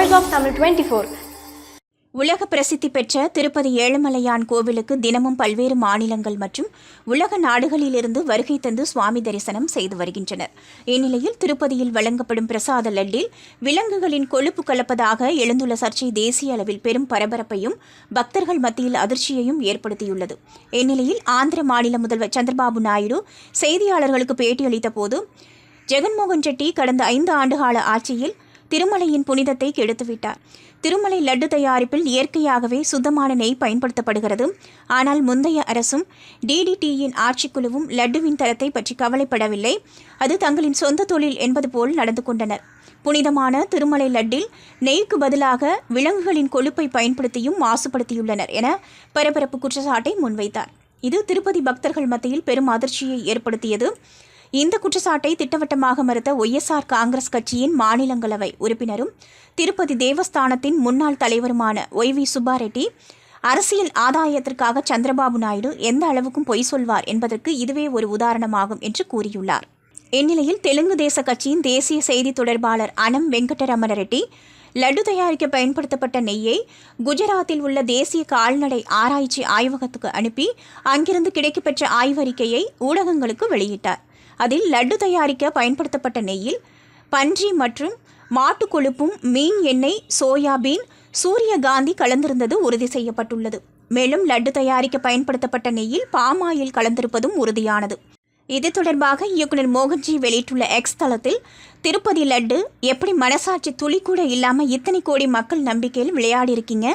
Voice of Tamil 24. உலக பிரசித்தி பெற்ற திருப்பதி ஏழுமலையான் கோவிலுக்கு தினமும் பல்வேறு மாநிலங்கள் மற்றும் உலக நாடுகளிலிருந்து வருகை தந்து சுவாமி தரிசனம் செய்து வருகின்றனர் இந்நிலையில் திருப்பதியில் வழங்கப்படும் பிரசாத லட்டில் விலங்குகளின் கொழுப்பு கலப்பதாக எழுந்துள்ள சர்ச்சை தேசிய அளவில் பெரும் பரபரப்பையும் பக்தர்கள் மத்தியில் அதிர்ச்சியையும் ஏற்படுத்தியுள்ளது இந்நிலையில் ஆந்திர மாநில முதல்வர் சந்திரபாபு நாயுடு செய்தியாளர்களுக்கு பேட்டியளித்த போது ஜெகன்மோகன் ரெட்டி கடந்த ஐந்து ஆண்டுகால ஆட்சியில் திருமலையின் புனிதத்தை கெடுத்துவிட்டார். திருமலை லட்டு தயாரிப்பில் இயற்கையாகவே சுத்தமான நெய் பயன்படுத்தப்படுகிறது. ஆனால் முந்தைய அரசும் டிடிடியின் ஆட்சிக்குழுவும் லட்டுவின் தரத்தை பற்றி கவலைப்படவில்லை. அது தங்களின் சொந்த தொழில் என்பது போல் நடந்து கொண்டனர். புனிதமான திருமலை லட்டில் நெய்க்கு பதிலாக விலங்குகளின் கொழுப்பை பயன்படுத்தியும் மாசுபடுத்தியுள்ளனர் என பரபரப்பு குற்றச்சாட்டை முன்வைத்தார். இது திருப்பதி பக்தர்கள் மத்தியில் பெரும் அதிர்ச்சியை ஏற்படுத்தியது. இந்த குற்றச்சாட்டை திட்டவட்டமாக மறுத்த ஒய்எஸ்ஆர் காங்கிரஸ் கட்சியின் மாநிலங்களவை உறுப்பினரும் திருப்பதி தேவஸ்தானத்தின் முன்னாள் தலைவருமான ஒய் வி சுப்பாரெட்டி அரசியல் ஆதாயத்திற்காக சந்திரபாபு நாயுடு எந்த அளவுக்கும் பொய் சொல்வார் என்பதற்கு இதுவே ஒரு உதாரணமாகும் என்று கூறியுள்ளார். இந்நிலையில் தெலுங்கு தேச கட்சியின் தேசிய செய்தி தொடர்பாளர் அனம் வெங்கடரமண ரெட்டி லட்டு தயாரிக்க பயன்படுத்தப்பட்ட நெய்யை குஜராத்தில் உள்ள தேசிய கால்நடை ஆராய்ச்சி ஆய்வகத்துக்கு அனுப்பி அங்கிருந்து கிடைக்கப்பெற்ற ஆய்வறிக்கையை ஊடகங்களுக்கு வெளியிட்டார். அதில் லட்டு தயாரிக்க பயன்படுத்தப்பட்ட நெய்யில் பன்றி மற்றும் மாட்டு கொழுப்பும் மீன் எண்ணெய் சோயாபீன் சூரியகாந்தி கலந்திருந்தது உறுதி செய்யப்பட்டுள்ளது. மேலும் லட்டு தயாரிக்க பயன்படுத்தப்பட்ட நெய்யில் பாமாயில் கலந்திருப்பதும் உறுதியானது. இது தொடர்பாக இயக்குனர் மோகன்ஜி வெளியிட்டுள்ள எக்ஸ் தளத்தில் திருப்பதி லட்டு எப்படி மனசாட்சி துளி கூட இல்லாமல் இத்தனை கோடி மக்கள் நம்பிக்கையில் விளையாடி இருக்கீங்க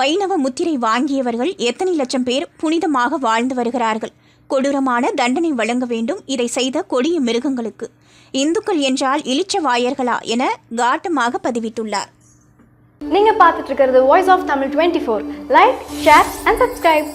வைணவ முத்திரை வாங்கியவர்கள் எத்தனை லட்சம் பேர் புனிதமாக வாழ்ந்து வருகிறார்கள்? கொடூரமான தண்டனை வழங்க வேண்டும். இதை செய்த கொடிய மிருகங்களுக்கு. இந்துக்கள் என்றால் இளிச்ச வாயர்களா என காட்டமாக பதிவிட்டுள்ளார். நீங்க பார்த்துட்டு இருக்கிறது voice of Tamil twenty four like share and subscribe